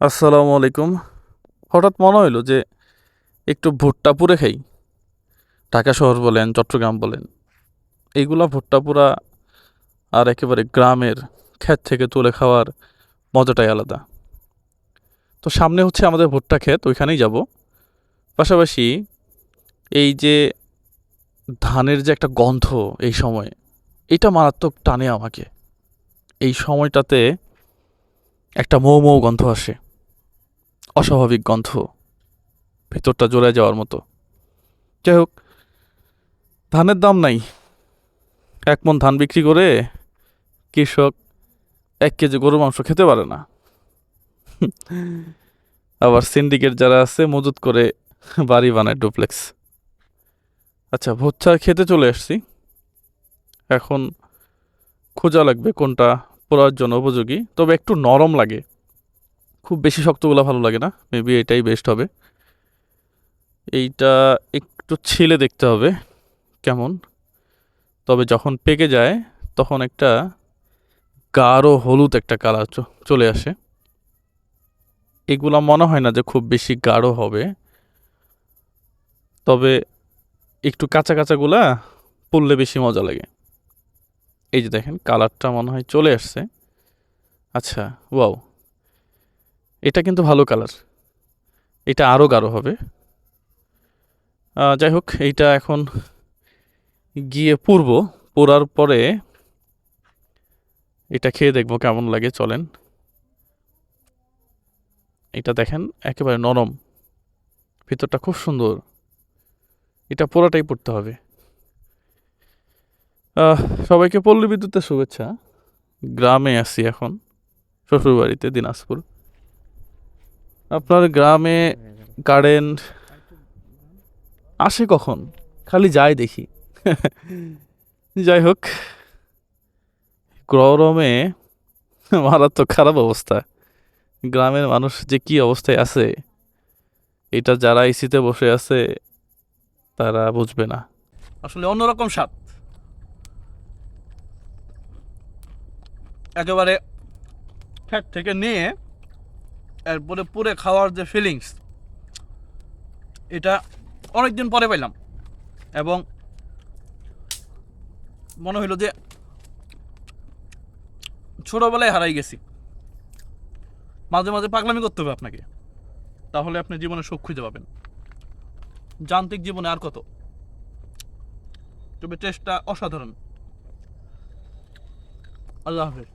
আসসালামু আলাইকুম। হঠাৎ মনে হইল যে একটু ভুট্টা পুরে খাই। ঢাকা শহর বলেন, চট্টগ্রাম বলেন, এইগুলা ভুট্টা পুরা আর একেবারে গ্রামের ক্ষেত থেকে তুলে খাওয়ার মজাটাই আলাদা। তো সামনে হচ্ছে আমাদের ভুট্টা ক্ষেত, ওইখানেই যাব। পাশাপাশি এই যে ধানের যে একটা গন্ধ এই সময়ে, এটা মারাত্মক টানে আমাকে। এই সময়টাতে একটা মৌ মৌ গন্ধ আসে। অস্বাভাবিক গন্ধ। ভেতরটা জ্বলে যাওয়ার মতো। যাই হোক, ধানের দাম নাই। এক মন ধান বিক্রি করে কৃষক এক কেজি গরুর মাংস খেতে পারে না। আবার সিন্ডিকেট যারা আছে, মজুত করে বাড়ি বানায় ডুপ্লেক্স। আচ্ছা ভুচ্ছা খেতে চলে আসছি। এখন খোঁজা লাগবে কোনটা পড়ার জন্য উপযোগী। তবে একটু নরম লাগে। খুব বেশি শক্তগুলো ভালো লাগে না। মেবি এটাই বেস্ট হবে। এইটা একটু ছিলে দেখতে হবে, কেমন? তবে যখন পেকে যায়, তখন একটা গাঢ় হলুদ একটা কালার চলে আসে। এগুলা মনে হয় না যে খুব বেশি গাঢ় হবে। তবে একটু কাঁচা কাঁচাগুলা পড়লে বেশি মজা লাগে। এই যে দেখেন কালারটা মনে হয় চলে আসছে। আচ্ছা ওয়াও এটা কিন্তু ভালো কালার। এটা আরও গাঢ় হবে। যাই হোক, এইটা এখন গিয়ে পুরব। পোড়ার পরে এটা খেয়ে দেখব কেমন লাগে, চলেন। এটা দেখেন, একেবারে নরম। ভিতরটা খুব সুন্দর। এটা পোড়াটাই পড়তে হবে। সবাইকে পল্লী বিদ্যুতের শুভেচ্ছা। গ্রামে আছি এখন, শ্বশুরবাড়িতে, দিনাজপুর। আপনার গ্রামে কারেন্ট আসে কখন? খালি যায় দেখি। যাই হোক গরমে মারাত্মক খারাপ অবস্থা। গ্রামের মানুষ যে কি অবস্থায় আছে, এটা যারা এসিতে বসে আছে, তারা বুঝবে না। আসলে অন্যরকম স্বাদ। একেবারে ফ্যাট থেকে নিয়ে এরপরে পুরে খাওয়ার যে ফিলিংস এটা অনেকদিন পরে পাইলাম। এবং মনে হইল যে ছোটোবেলায় হারাই গেছি। মাঝে মাঝে পাগলামি করতে হবে আপনাকে। তাহলে আপনি জীবনে সুখ খুঁজে পাবেন। যান্ত্রিক জীবনে আর কত? তবে চেষ্টা অসাধারণ। আল্লাহ হাফেজ।